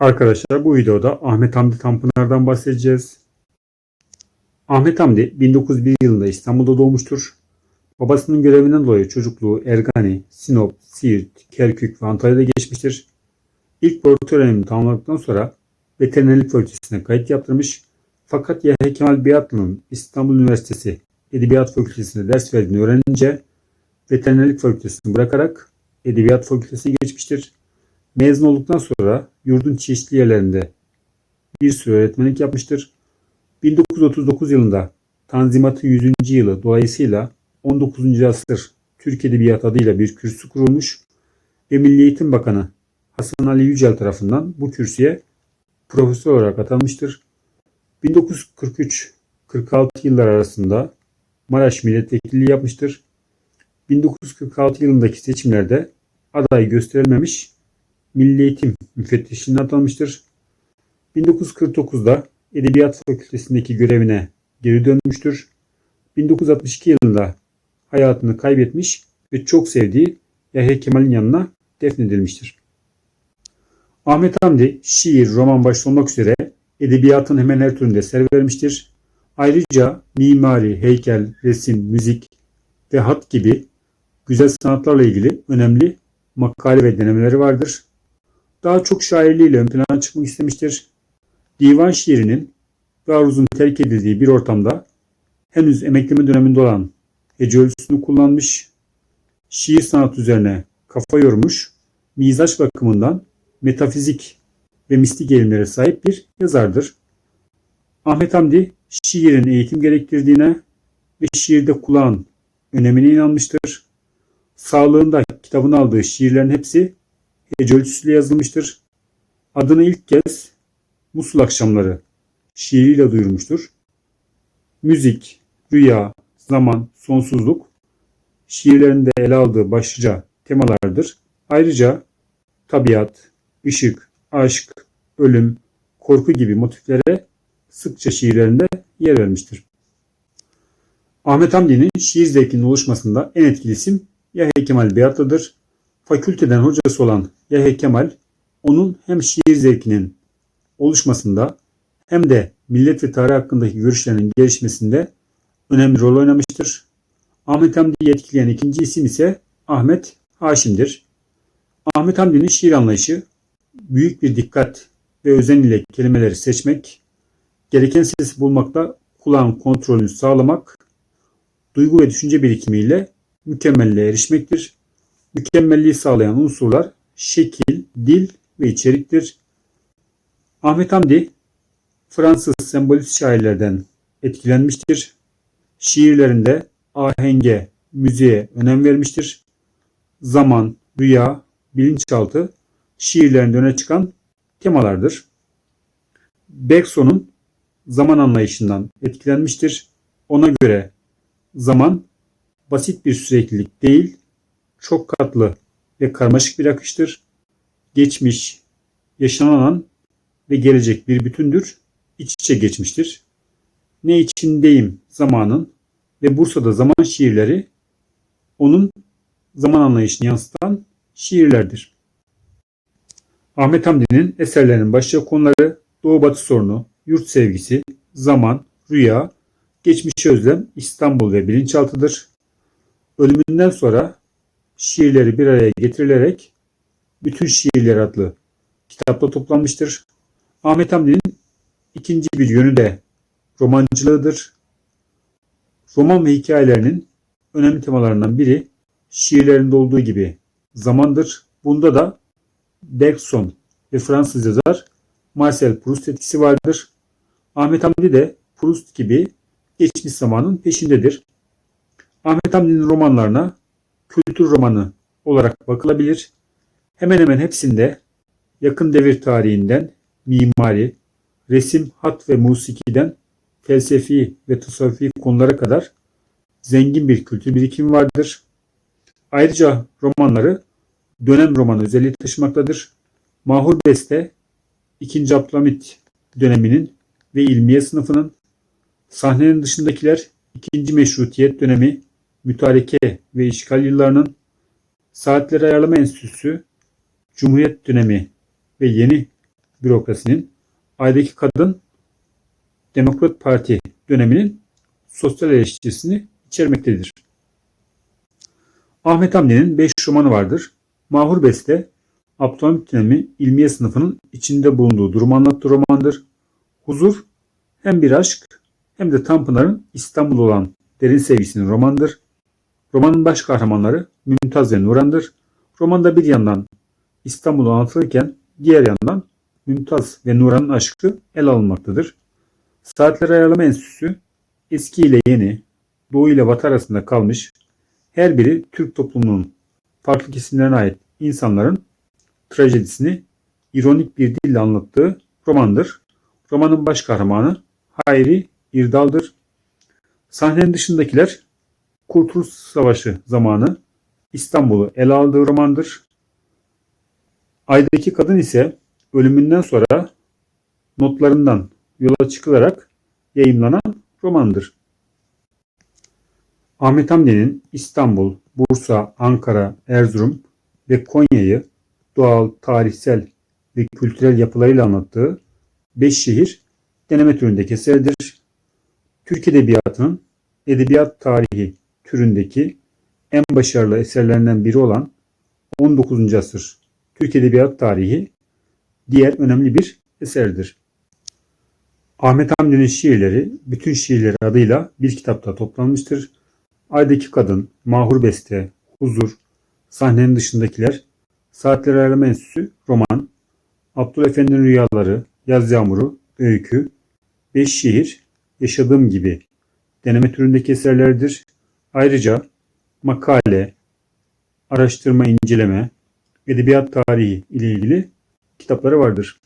Arkadaşlar bu videoda Ahmet Hamdi Tanpınar'dan bahsedeceğiz. Ahmet Hamdi 1901 yılında İstanbul'da doğmuştur. Babasının görevinden dolayı çocukluğu Ergani, Sinop, Siirt, Kerkük ve Antalya'da geçmiştir. İlk portu öğrenimini tamamladıktan sonra veterinerlik fakültesine kayıt yaptırmış. Fakat Yahya Kemal Beyatlı'nın İstanbul Üniversitesi Edebiyat Fakültesi'nde ders verdiğini öğrenince veterinerlik fakültesini bırakarak Edebiyat Fakültesine geçmiştir. Mezun olduktan sonra yurdun çeşitli yerlerinde bir süre öğretmenlik yapmıştır. 1939 yılında Tanzimat'ın 100. yılı dolayısıyla 19. asır Türk Edebiyat adıyla bir kürsü kurulmuş ve Milli Eğitim Bakanı Hasan Ali Yücel tarafından bu kürsüye profesör olarak atanmıştır. 1943-46 yıllar arasında Maraş milletvekilliği yapmıştır. 1946 yılındaki seçimlerde aday gösterilmemiş Milli Eğitim müfettişliğine atanmıştır. 1949'da Edebiyat Fakültesindeki görevine geri dönmüştür. 1962 yılında hayatını kaybetmiş ve çok sevdiği Yahya Kemal'in yanına defnedilmiştir. Ahmet Hamdi şiir, roman başta olmak üzere edebiyatın hemen her türünde eser vermiştir. Ayrıca mimari, heykel, resim, müzik ve hat gibi güzel sanatlarla ilgili önemli makale ve denemeleri vardır. Daha çok şairliğiyle ön plana çıkmak istemiştir. Divan şiirinin Garuz'un terk edildiği bir ortamda henüz emekleme döneminde olan hece ölçüsünü kullanmış, şiir sanat üzerine kafa yormuş, mizaç bakımından metafizik ve mistik eğilimlere sahip bir yazardır. Ahmet Hamdi şiirin eğitim gerektirdiğine ve şiirde kulağın önemine inanmıştır. Sağlığında kitabını aldığı şiirlerin hepsi hece ölçüsüyle yazılmıştır. Adını ilk kez Musul akşamları şiiriyle duyurmuştur. Müzik, rüya, zaman, sonsuzluk şiirlerinde ele aldığı başlıca temalardır. Ayrıca tabiat, ışık, aşk, ölüm, korku gibi motiflere sıkça şiirlerinde yer vermiştir. Ahmet Hamdi'nin şiir zevkinin oluşmasında en etkili isim Yahya Kemal Beyatlı'dır. Fakülteden hocası olan Yahya Kemal, onun hem şiir zevkinin oluşmasında hem de millet ve tarih hakkındaki görüşlerinin gelişmesinde önemli rol oynamıştır. Ahmet Hamdi'yi etkileyen ikinci isim ise Ahmet Haşim'dir. Ahmet Hamdi'nin şiir anlayışı büyük bir dikkat ve özen ile kelimeleri seçmek, gereken sesi bulmakta kulağın kontrolünü sağlamak, duygu ve düşünce birikimiyle mükemmelliğe erişmektir. Mükemmelliği sağlayan unsurlar şekil, dil ve içeriktir. Ahmet Hamdi Fransız sembolist şairlerden etkilenmiştir. Şiirlerinde ahenge, müziğe önem vermiştir. Zaman, rüya, bilinçaltı şiirlerinde öne çıkan temalardır. Bergson'un zaman anlayışından etkilenmiştir. Ona göre zaman basit bir süreklilik değil, çok katlı ve karmaşık bir akıştır. Geçmiş, yaşanan an ve gelecek bir bütündür, iç içe geçmiştir. Ne içindeyim zamanın ve Bursa'da zaman şiirleri onun zaman anlayışını yansıtan şiirlerdir. Ahmet Hamdi'nin eserlerinin başlıca konuları Doğu Batı sorunu, yurt sevgisi, zaman, rüya, geçmişe özlem, İstanbul ve bilinçaltıdır. Ölümünden sonra şiirleri bir araya getirilerek Bütün Şiirler adlı kitapta toplanmıştır. Ahmet Hamdi'nin ikinci bir yönü de romancılığıdır. Roman ve hikayelerinin önemli temalarından biri şiirlerinde olduğu gibi zamandır. Bunda da Bergson ve Fransız yazar Marcel Proust etkisi vardır. Ahmet Hamdi de Proust gibi geçmiş zamanın peşindedir. Ahmet Hamdi'nin romanlarına kültür romanı olarak bakılabilir. Hemen hemen hepsinde yakın devir tarihinden mimari, resim, hat ve musikiden felsefi ve tasavvufi konulara kadar zengin bir kültür birikimi vardır. Ayrıca romanları dönem romanı özelliği taşımaktadır. Mahur Beste 2. Abdülhamit döneminin ve ilmiye sınıfının sahnenin dışındakiler 2. Meşrutiyet dönemi, mütareke ve işgal yıllarının Saatleri Ayarlama Enstitüsü, Cumhuriyet dönemi ve yeni bürokrasinin Ay'daki Kadın Demokrat Parti döneminin sosyal eleştirisini içermektedir. Ahmet Hamdi'nin 5 romanı vardır. Mahur Beste, Abdülhamit dönemi ilmiye sınıfının içinde bulunduğu durumu anlattığı romandır. Huzur, hem bir aşk hem de Tanpınar'ın İstanbul olan derin sevgisinin romandır. Romanın baş kahramanları Mümtaz ve Nuran'dır. Romanda bir yandan İstanbul anlatılırken diğer yandan Mümtaz ve Nuran'ın aşkı el alınmaktadır. Saatler Ayarlama Enstitüsü eski ile yeni, doğu ile batı arasında kalmış her biri Türk toplumunun farklı kesimlerine ait insanların trajedisini ironik bir dille anlattığı romandır. Romanın baş kahramanı Hayri İrdal'dır. Sahnenin dışındakiler Kurtuluş Savaşı zamanı İstanbul'u ele aldığı romandır. Aydaki kadın ise ölümünden sonra notlarından yola çıkılarak yayımlanan romandır. Ahmet Hamdi'nin İstanbul, Bursa, Ankara, Erzurum ve Konya'yı doğal, tarihsel ve kültürel yapılarıyla anlattığı beş şehir deneme türündeki eseridir. Türk Edebiyatı'nın edebiyat tarihi türündeki en başarılı eserlerinden biri olan 19. asır Türk Edebiyat Tarihi diğer önemli bir eserdir. Ahmet Hamdi'nin şiirleri bütün şiirleri adıyla bir kitapta toplanmıştır. Aydaki Kadın, Mahur Beste, Huzur, Sahnenin Dışındakiler, Saatler Ayarlama Enstitüsü, Roman, Abdülefendi'nin Rüyaları, Yaz Yağmuru, Öykü, Beş Şiir, Yaşadığım Gibi deneme türündeki eserlerdir. Ayrıca makale, araştırma, inceleme, edebiyat tarihi ile ilgili kitapları vardır.